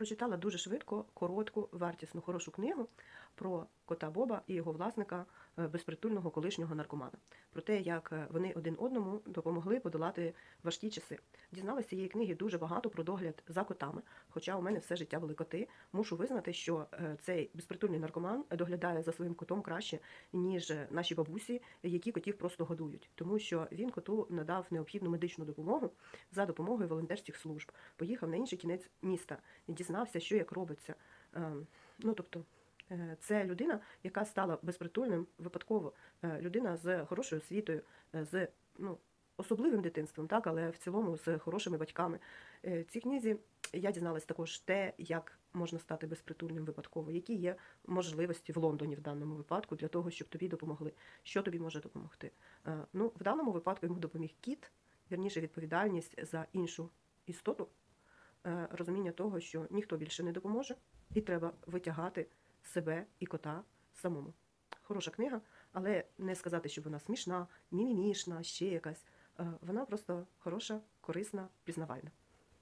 Прочитала дуже швидко, коротку, вартісну, хорошу книгу про кота Боба і його власника безпритульного колишнього наркомана. Про те, як е, вони один одному допомогли подолати важкі часи. Дізналася цієї книги дуже багато про догляд за котами. Хоча у мене все життя були коти. Мушу визнати, що е, цей безпритульний наркоман доглядає за своїм котом краще, ніж е, наші бабусі, які котів просто годують, тому що він коту надав необхідну медичну допомогу за допомогою волонтерських служб. Поїхав на інший кінець міста, дізнався, що як робиться. Е, Ну тобто. Е, Це людина, яка стала безпритульним випадково. Е, Людина з хорошою освітою, е, з ну, особливим дитинством, так, але в цілому з хорошими батьками. В цій книзі я дізналась також те, як можна стати безпритульним випадково, які є можливості в Лондоні в даному випадку для того, щоб тобі допомогли. Що тобі може допомогти? Ну, в даному випадку йому допоміг кіт, вірніше відповідальність за іншу істоту, розуміння того, що ніхто більше не допоможе, і треба витягати себе і кота самому. Хороша книга, але не сказати, що вона смішна, мімімішна, ще якась. Е, Вона просто хороша, корисна, пізнавальна.